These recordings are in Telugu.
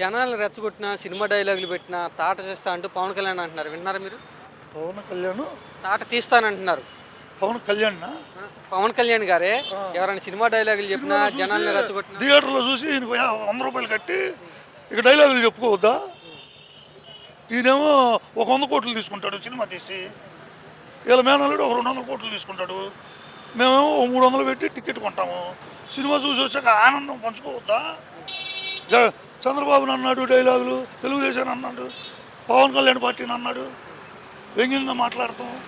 జనాలు రెచ్చగొట్టిన సినిమా డైలాగులు పెట్టిన తాట చేస్తా అంటూ పవన్ కళ్యాణ్ అంటున్నారు. విన్నారా మీరు? పవన్ కళ్యాణ్? తాట తీస్తానంటున్నారు. పవన్ కళ్యాణ్ పవన్ కళ్యాణ్ గారే ఎవరైనా సినిమా డైలాగులు చెప్పినా జనాల్ని రెచ్చగొట్టిన? థియేటర్లో చూసి ఈయనకు వంద రూపాయలు కట్టి ఇక డైలాగులు చెప్పుకోవద్దా? ఈయనేమో ఒక వంద కోట్లు తీసుకుంటాడు సినిమా తీసి. వీళ్ళ మేనల్లుడు ఒక రెండు వందల కోట్లు తీసుకుంటాడు. మేమేమో ఓ మూడు వందలు పెట్టి టికెట్ కొంటాము. సినిమా చూసి వచ్చాక ఆనందం పంచుకోవద్దా? చంద్రబాబుని అన్నాడు డైలాగులు తెలుగుదేశం అన్నాడు పవన్ కళ్యాణ్ పార్టీని అన్నాడు వ్యంగ్యంగా మాట్లాడతాం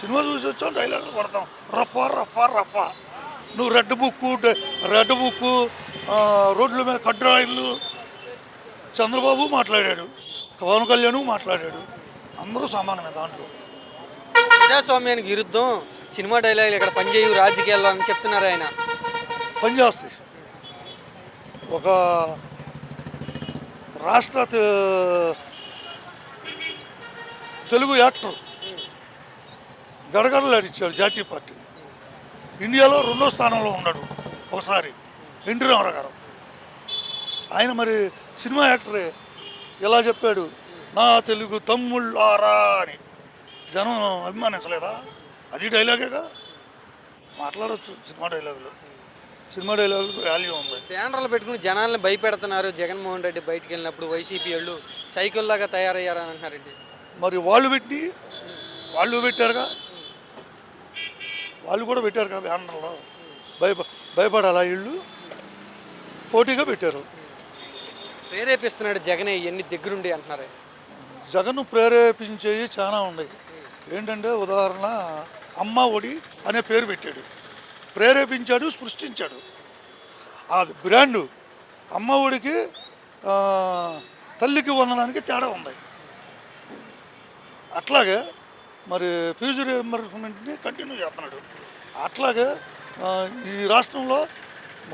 సినిమా చూసి వచ్చాం డైలాగులు కొడతాం. రఫా రఫా రఫా. నువ్వు రెడ్ బుక్ రెడ్ బుక్ రోడ్ల మీద కడ్రాయిల్లు చంద్రబాబు మాట్లాడాడు పవన్ కళ్యాణ్ మాట్లాడాడు. అందరూ సమానమే దాంట్లో. ప్రజాస్వామ్యానికి విరుద్ధం సినిమా డైలాగులు ఇక్కడ పనిచేయవు రాజకీయాల్లో అని చెప్తున్నారు ఆయన. పనిచేస్తాయి. ఒక రాష్ట్ర తెలుగు యాక్టర్ గడగడలాడిచ్చాడు జాతీయ పార్టీని. ఇండియాలో రెండో స్థానంలో ఉన్నాడు ఒకసారి ఎన్టీ రామారావు గారు. ఆయన మరి సినిమా యాక్టరే. ఎలా చెప్పాడు? నా తెలుగు తమ్ముళ్ళారా అని. జనం అభిమానించలేదా? అది డైలాగేగా మాట్లాడవచ్చు సినిమా డైలాగులు సినిమా డైలాగులకు వాల్యూ ఉంది బ్యానర్లు పెట్టుకుని జనాల్ని భయపెడుతున్నారు. జగన్మోహన్ రెడ్డి బయటికి వెళ్ళినప్పుడు వైసీపీ వాళ్ళు సైకిల్లాగా తయారయ్యారని అంటున్నారండి. మరి వాళ్ళు పెట్టి వాళ్ళు పెట్టారుగా? వాళ్ళు కూడా పెట్టారుగా బ్యానర్లో? భయప భయపడాలా వీళ్ళు? పోటీగా పెట్టారు. ప్రేరేపిస్తున్నాడు జగనే ఇవన్నీ దగ్గరుండి అంటున్నారు. జగన్ ప్రేరేపించేవి చాలా ఉన్నాయి. ఏంటంటే ఉదాహరణ అమ్మ ఒడి అనే పేరు పెట్టాడు. ప్రేరేపించాడు సృష్టించాడు. అది బ్రాండు అమ్మ ఒడికి తల్లికి వందనానికి తేడా ఉంది. అట్లాగే మరి ఫీజు రియంబర్స్మెంట్ని కంటిన్యూ చేస్తున్నాడు. అట్లాగే ఈ రాష్ట్రంలో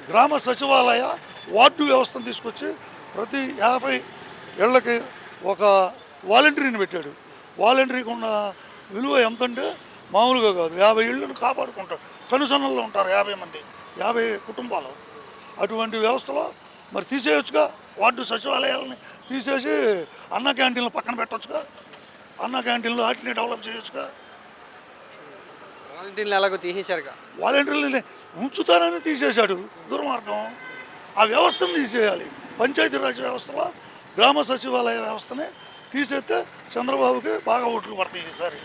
గ్రామ సచివాలయ వార్డు వ్యవస్థను తీసుకొచ్చి ప్రతి యాభై ఏళ్ళకి ఒక వాలంటీర్ని పెట్టాడు. వాలంటీర్కి ఉన్న విలువ ఎంతంటే మామూలుగా కాదు. యాభై ఇళ్ళను కాపాడుకుంటాడు కనుసన్నల్లో ఉంటారు యాభై మంది. యాభై కుటుంబాలు. అటువంటి వ్యవస్థలో మరి తీసేయొచ్చుగా. వార్డు సచివాలయాలని తీసేసి అన్న క్యాంటీన్లు పక్కన పెట్టొచ్చుగా. అన్న క్యాంటీన్లు వాటిని డెవలప్ చేయొచ్చుగా. వాలంటీర్లు ఎలాగో తీసేశారుగా. వాలంటీర్లని ఉంచుతానని తీసేశాడు. దుర్మార్గం. ఆ వ్యవస్థను తీసేయాలి. పంచాయతీరాజ్ వ్యవస్థలో గ్రామ సచివాలయ వ్యవస్థని తీసేస్తే చంద్రబాబుకి బాగా ఓట్లు పడతాయి ఈసారి.